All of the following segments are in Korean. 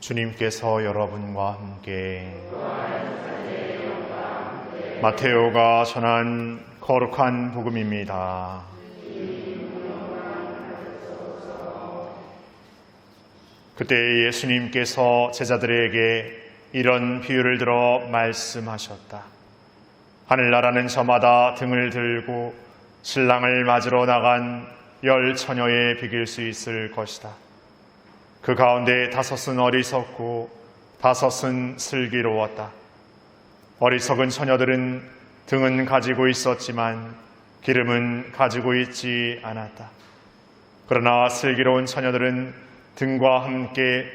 주님께서 여러분과 함께 마테오가 전한 거룩한 복음입니다. 그때 예수님께서 제자들에게 이런 비유를 들어 말씀하셨다. 하늘나라는 저마다 등을 들고 신랑을 맞으러 나간 열 처녀에 비길 수 있을 것이다. 그 가운데 다섯은 어리석고 다섯은 슬기로웠다. 어리석은 처녀들은 등은 가지고 있었지만 기름은 가지고 있지 않았다. 그러나 슬기로운 처녀들은 등과 함께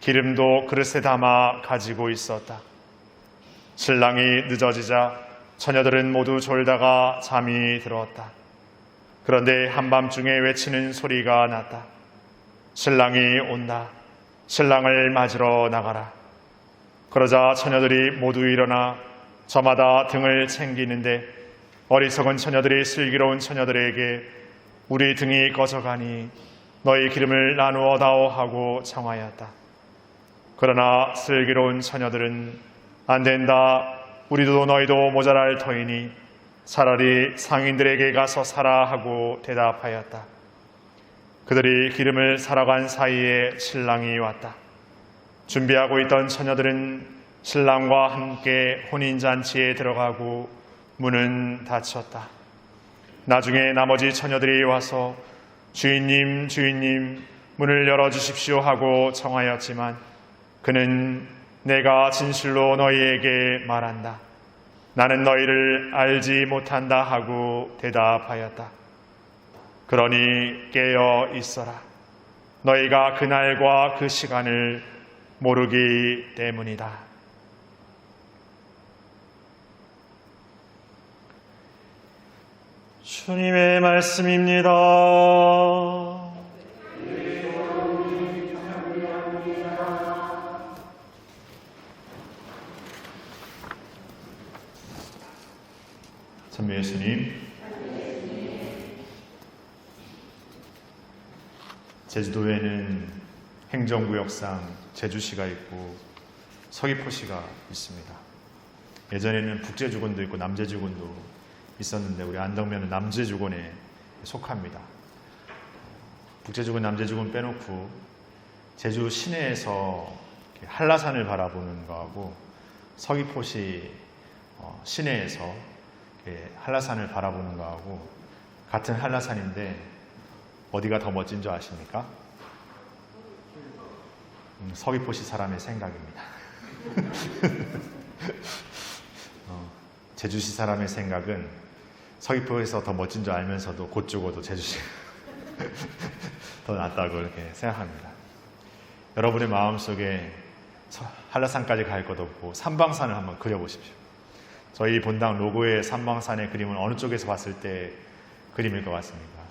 기름도 그릇에 담아 가지고 있었다. 신랑이 늦어지자 처녀들은 모두 졸다가 잠이 들었다. 그런데 한밤중에 외치는 소리가 났다. 신랑이 온다. 신랑을 맞으러 나가라. 그러자 처녀들이 모두 일어나 저마다 등을 챙기는데 어리석은 처녀들이 슬기로운 처녀들에게 우리 등이 꺼져가니 너희 기름을 나누어 다오 하고 청하였다. 그러나 슬기로운 처녀들은 안 된다. 우리도 너희도 모자랄 터이니 차라리 상인들에게 가서 사라 하고 대답하였다. 그들이 기름을 사러 간 사이에 신랑이 왔다. 준비하고 있던 처녀들은 신랑과 함께 혼인잔치에 들어가고 문은 닫혔다. 나중에 나머지 처녀들이 와서 주인님, 주인님, 문을 열어주십시오 하고 청하였지만 그는 내가 진실로 너희에게 말한다. 나는 너희를 알지 못한다 하고 대답하였다. 그러니 깨어 있어라. 너희가 그날과 그 시간을 모르기 때문이다. 주님의 말씀입니다. 예수님, 제주도에는 행정구역상 제주시가 있고 서귀포시가 있습니다. 예전에는 북제주군도 있고 남제주군도 있었는데 우리 안덕면은 남제주군에 속합니다. 북제주군, 남제주군 빼놓고 제주 시내에서 한라산을 바라보는 거하고 서귀포시 어, 시내에서 한라산을 바라보는 거하고 같은 한라산인데 어디가 더 멋진 줄 아십니까? 음, 서귀포시 사람의 생각입니다. 어, 제주시 사람의 생각은 서귀포에서 더 멋진 줄 알면서도 곧 죽어도 제주시 더 낫다고 이렇게 생각합니다. 여러분의 마음 속에 서- 한라산까지 갈 것 없고 삼방산을 한번 그려보십시오. 저희 본당 로고의 삼방산의 그림은 어느 쪽에서 봤을 때 그림일 것 같습니까?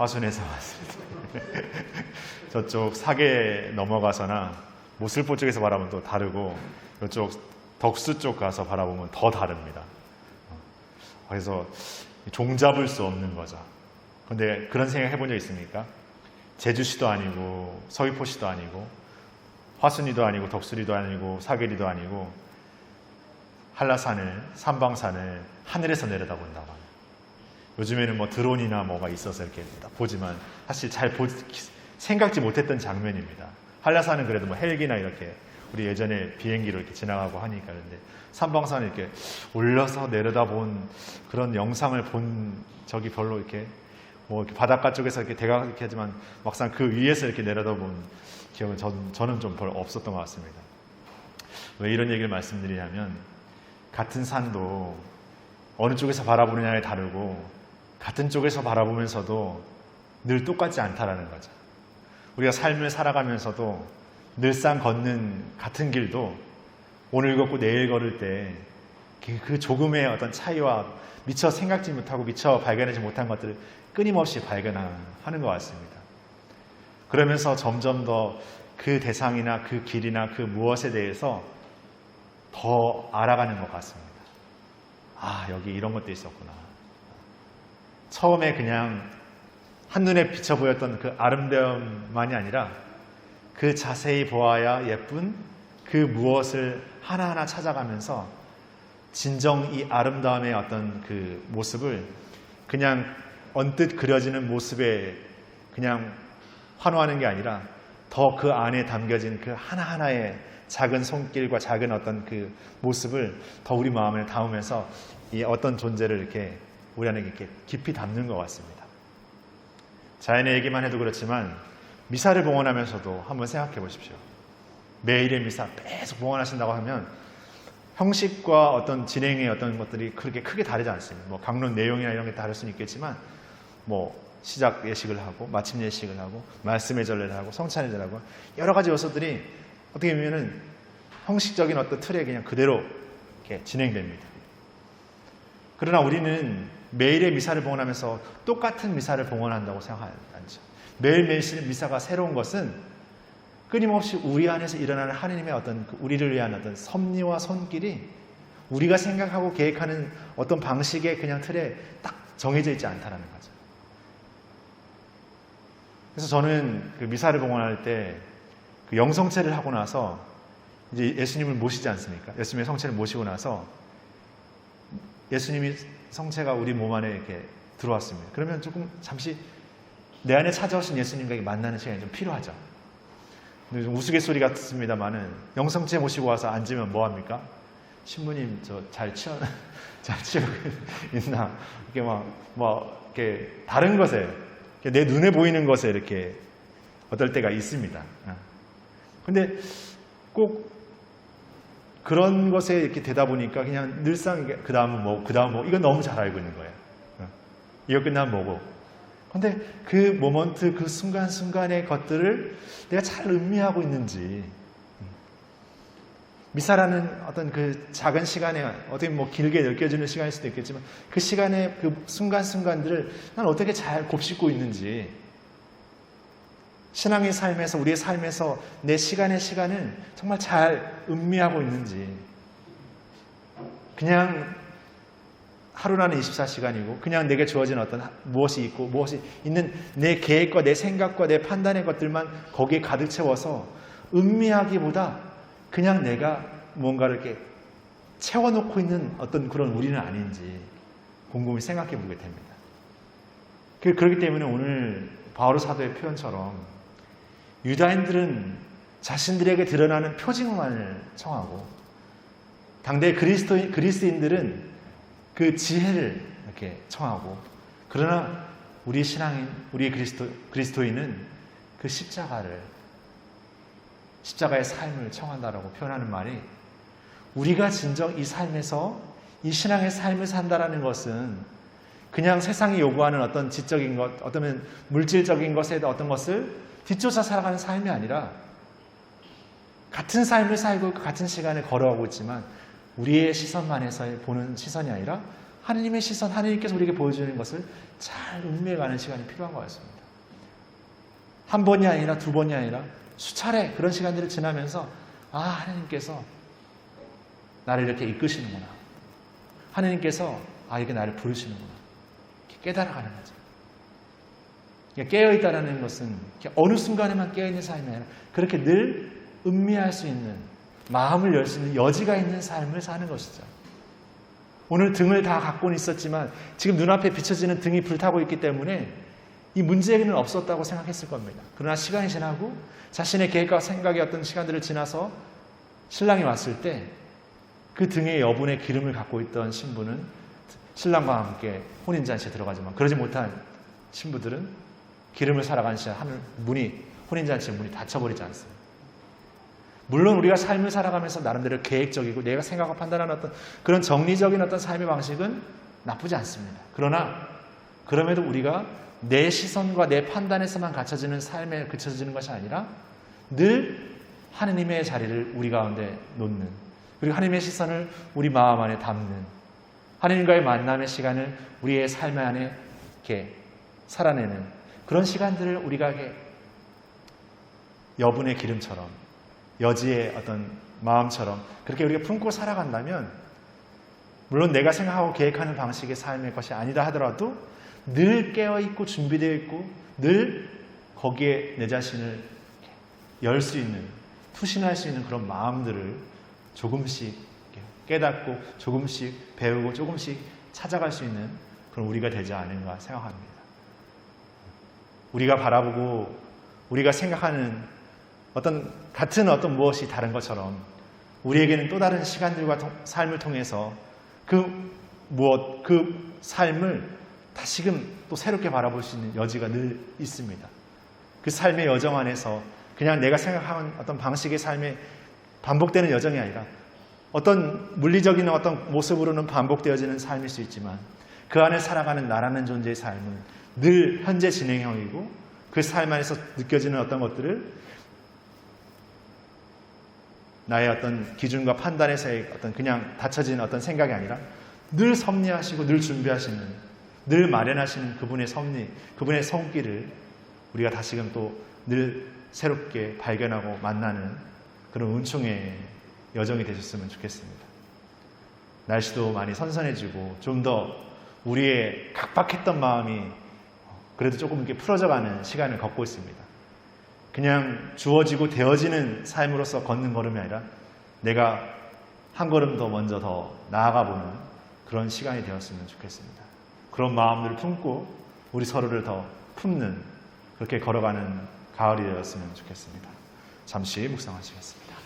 화순에서 때. 저쪽 사계 넘어가서나 모슬포 쪽에서 바라보면 또 다르고 이쪽 덕수 쪽 가서 바라보면 더 다릅니다. 어, 그래서 종잡을 수 없는 거죠. 근데 그런 생각 해본 적 있습니까? 제주시도 아니고 서귀포시도 아니고 화순이도 아니고 덕수리도 아니고 사계리도 아니고 한라산을 삼방산을 하늘에서 내려다본다고 합니다. 요즘에는 뭐 드론이나 뭐가 있어서 이렇게 보지만 사실 잘 보, 생각지 못했던 장면입니다. 한라산은 그래도 뭐 헬기나 이렇게 우리 예전에 비행기로 이렇게 지나가고 하니까 그런데 삼방산을 이렇게 올려서 내려다본 그런 영상을 본 적이 별로 이렇게 뭐 이렇게 바닷가 쪽에서 이렇게 대강 이렇게 하지만 막상 그 위에서 이렇게 내려다본 기억은 전, 저는 좀 별로 없었던 것 같습니다. 왜 이런 얘기를 말씀드리냐면 같은 산도 어느 쪽에서 바라보느냐에 다르고 같은 쪽에서 바라보면서도 늘 똑같지 않다라는 거죠. 우리가 삶을 살아가면서도 늘상 걷는 같은 길도 오늘 걷고 내일 걸을 때 그 조금의 어떤 차이와 미처 생각지 못하고 미처 발견하지 못한 것들을 끊임없이 발견하는 것 같습니다. 그러면서 점점 더 그 대상이나 그 길이나 그 무엇에 대해서 더 알아가는 것 같습니다. 아, 여기 이런 것도 있었구나. 처음에 그냥 한눈에 비쳐 보였던 그 아름다움만이 아니라 그 자세히 보아야 예쁜 그 무엇을 하나하나 찾아가면서 진정 이 아름다움의 어떤 그 모습을 그냥 언뜻 그려지는 모습에 그냥 환호하는 게 아니라 더 그 안에 담겨진 그 하나하나의 작은 손길과 작은 어떤 그 모습을 더 우리 마음에 담으면서 이 어떤 존재를 이렇게 우리 안에 이렇게 깊이 담는 것 같습니다. 자연의 얘기만 해도 그렇지만 미사를 봉헌하면서도 한번 생각해 보십시오. 매일의 미사 계속 봉헌하신다고 하면 형식과 어떤 진행의 어떤 것들이 그렇게 크게 다르지 않습니다. 뭐 강론 내용이나 이런 게 다를 수는 있겠지만 뭐 시작 예식을 하고 마침 예식을 하고 말씀의 전례를 하고 성찬의 전례를 하고 여러 가지 요소들이 어떻게 보면은 형식적인 어떤 틀에 그냥 그대로 이렇게 진행됩니다. 그러나 우리는 매일의 미사를 봉헌하면서 똑같은 미사를 봉헌한다고 생각하지 않죠. 매일매일 미사가 새로운 것은 끊임없이 우리 안에서 일어나는 하느님의 어떤 그 우리를 위한 어떤 섭리와 손길이 우리가 생각하고 계획하는 어떤 방식의 그냥 틀에 딱 정해져 있지 않다라는 거죠. 그래서 저는 그 미사를 봉헌할 때 그 영성체를 하고 나서 이제 예수님을 모시지 않습니까? 예수님의 성체를 모시고 나서 예수님이 성체가 우리 몸 안에 이렇게 들어왔습니다. 그러면 조금 잠시 내 안에 찾아오신 예수님과 만나는 시간이 좀 필요하죠. 좀 우스갯소리 같습니다만은 영성체 모시고 와서 앉으면 뭐 합니까? 신부님 저 잘 치워 잘 치우고 있나 이렇게 막뭐 이렇게 다른 것에 내 눈에 보이는 것에 이렇게 어떨 때가 있습니다. 근데 꼭 그런 것에 이렇게 되다 보니까 그냥 늘상 그 다음은 뭐, 그 다음 뭐, 이건 너무 잘 알고 있는 거예요. 이거 끝나면 뭐고. 근데 그 모먼트, 그 순간순간의 것들을 내가 잘 음미하고 있는지. 미사라는 어떤 그 작은 시간에 어떻게 뭐 길게 느껴지는 시간일 수도 있겠지만 그 시간의 그 순간순간들을 난 어떻게 잘 곱씹고 있는지 신앙의 삶에서 우리의 삶에서 내 시간의 시간을 정말 잘 음미하고 있는지 그냥 하루라는 24시간이고 그냥 내게 주어진 어떤 무엇이 있고 무엇이 있는 내 계획과 내 생각과 내 판단의 것들만 거기에 가득 채워서 음미하기보다 그냥 내가 뭔가를 이렇게 채워놓고 있는 어떤 그런 우리는 아닌지 곰곰이 생각해 보게 됩니다. 그, 그렇기 때문에 오늘 바오로 사도의 표현처럼 유다인들은 자신들에게 드러나는 표징만을 청하고 당대 그리스도인, 그리스인들은 그 지혜를 이렇게 청하고 그러나 우리 신앙인, 우리 그리스도, 그리스도인은 그 십자가를 십자가의 삶을 청한다라고 표현하는 말이 우리가 진정 이 삶에서 이 신앙의 삶을 산다라는 것은 그냥 세상이 요구하는 어떤 지적인 것, 어떤 물질적인 것에 어떤 것을 뒤쫓아 살아가는 삶이 아니라 같은 삶을 살고 그 같은 시간을 걸어가고 있지만 우리의 시선만에서 보는 시선이 아니라 하느님의 시선, 하느님께서 우리에게 보여주는 것을 잘 음미해가는 시간이 필요한 것 같습니다. 한 번이 아니라 두 번이 아니라 수차례 그런 시간들을 지나면서 아 하느님께서 나를 이렇게 이끄시는구나. 하느님께서 아 이렇게 나를 부르시는구나. 깨달아가는 거죠. 깨어있다라는 것은 어느 순간에만 깨어있는 삶이 아니라 그렇게 늘 음미할 수 있는 마음을 열 수 있는 여지가 있는 삶을 사는 것이죠. 오늘 등을 다 갖고는 있었지만 지금 눈앞에 비춰지는 등이 불타고 있기 때문에 이 문제는 없었다고 생각했을 겁니다. 그러나 시간이 지나고 자신의 계획과 생각의 어떤 시간들을 지나서 신랑이 왔을 때 그 등에 여분의 기름을 갖고 있던 신부는 신랑과 함께 혼인잔치에 들어가지만 그러지 못한 신부들은 기름을 살아간 시간 하늘 문이 혼인잔치 문이 닫혀버리지 않습니다. 물론 우리가 삶을 살아가면서 나름대로 계획적이고 내가 생각하고 판단하는 어떤 그런 정리적인 어떤 삶의 방식은 나쁘지 않습니다. 그러나 그럼에도 우리가 내 시선과 내 판단에서만 갖춰지는 삶에 그쳐지는 것이 아니라 늘 하느님의 자리를 우리 가운데 놓는 그리고 하나님의 시선을 우리 마음 안에 담는 하나님과의 만남의 시간을 우리의 삶 안에 이렇게 살아내는 그런 시간들을 우리가 여분의 기름처럼 여지의 어떤 마음처럼 그렇게 우리가 품고 살아간다면 물론 내가 생각하고 계획하는 방식의 삶의 것이 아니다 하더라도 늘 깨어 있고 준비되어 있고 늘 거기에 내 자신을 열 수 있는 투신할 수 있는 그런 마음들을 조금씩 깨닫고 조금씩 배우고 조금씩 찾아갈 수 있는 그런 우리가 되지 않은가 생각합니다. 우리가 바라보고 우리가 생각하는 어떤 같은 어떤 무엇이 다른 것처럼 우리에게는 또 다른 시간들과 통- 삶을 통해서 그 무엇 그 삶을 다시금 또 새롭게 바라볼 수 있는 여지가 늘 있습니다. 그 삶의 여정 안에서 그냥 내가 생각하는 어떤 방식의 삶에 반복되는 여정이 아니라 어떤 물리적인 어떤 모습으로는 반복되어지는 삶일 수 있지만 그 안에 살아가는 나라는 존재의 삶은 늘 현재 진행형이고 그 삶 안에서 느껴지는 어떤 것들을 나의 어떤 기준과 판단에서의 어떤 그냥 닫혀지는 어떤 생각이 아니라 늘 섭리하시고 늘 준비하시는 늘 마련하시는 그분의 섭리, 그분의 손길을 우리가 다시금 또 늘 새롭게 발견하고 만나는 그런 은총의 여정이 되셨으면 좋겠습니다. 날씨도 많이 선선해지고 좀 더 우리의 각박했던 마음이 그래도 조금 이렇게 풀어져가는 시간을 걷고 있습니다. 그냥 주어지고 되어지는 삶으로서 걷는 걸음이 아니라 내가 한 걸음 더 먼저 더 나아가 보는 그런 시간이 되었으면 좋겠습니다. 그런 마음들을 품고 우리 서로를 더 품는 그렇게 걸어가는 가을이 되었으면 좋겠습니다. 잠시 묵상하시겠습니다.